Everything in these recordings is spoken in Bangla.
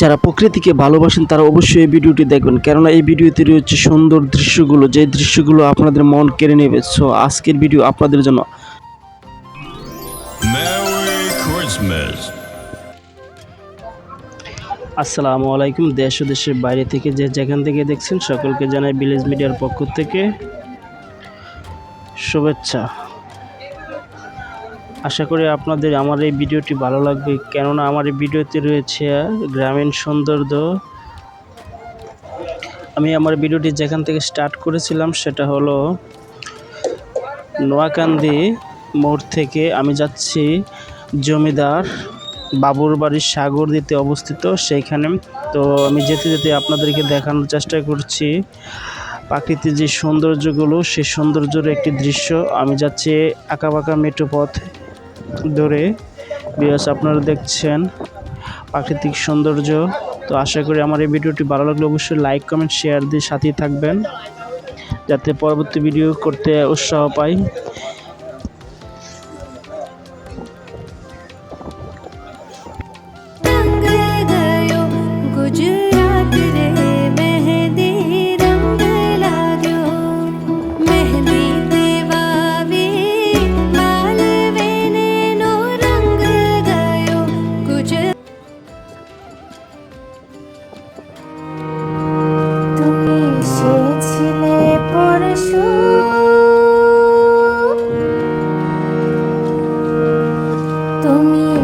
যারা প্রকৃতিকে ভালোবাসেন তারা অবশ্যই এই ভিডিওটি দেখবেন। কেননা এই ভিডিওতে রয়েছে সুন্দর দৃশ্যগুলো যে দৃশ্যগুলো আপনাদের মন কেড়ে নেবে। সো আজকের ভিডিও আপনাদের জন্য। আসসালামু আলাইকুম। দেশ ও দেশের বাইরে থেকে যে যেখান থেকে দেখছেন সকলকে জানাই ভিলেজ মিডিয়ার পক্ষ থেকে শুভেচ্ছা। আশা করি আপনাদের আমার এই ভিডিওটি ভালো লাগবে। কেননা আমার এই ভিডিওতে রয়েছে গ্রামীণ সৌন্দর্য। আমি আমার ভিডিওটি যেখান থেকে স্টার্ট করেছিলাম, সেটা হলো নোয়াকান্দি মোড় থেকে আমি যাচ্ছি জমিদার বাবুর বাড়ির সাগর দিতে অবস্থিত সেইখানে তো আমি যেতে যেতে আপনাদেরকে দেখানোর চেষ্টা করছি প্রাকৃতিক যে সৌন্দর্যগুলো, সেই সৌন্দর্যের একটি দৃশ্য। আমি যাচ্ছি আঁকাবাঁকা মেট্রো পথ। ধরে। বিয়াস আপনারা দেখছেন প্রাকৃতিক সৌন্দর্য। তো আশা করি আমার এই ভিডিওটি ভালো লাগলে অবশ্যই লাইক কমেন্ট শেয়ার দিয়ে সাথেই থাকবেন। যাতে পরবর্তী ভিডিও করতে উৎসাহ পাই।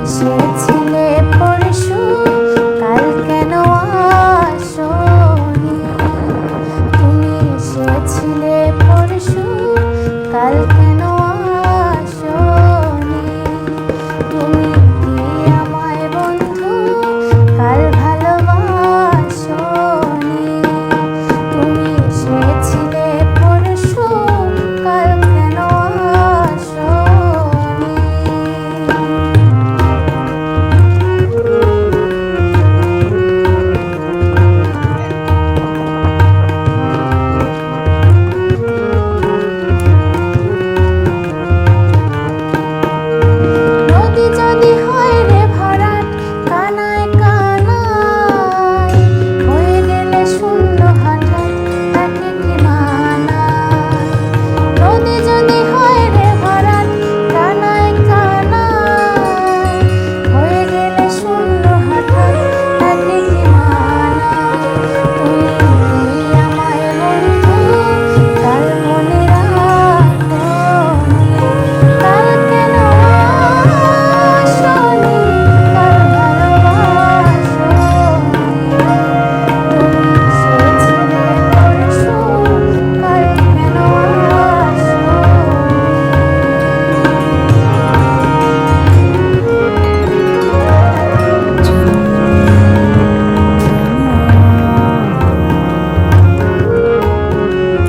এসেছিলে পরশু কাল কেন পরশু কাল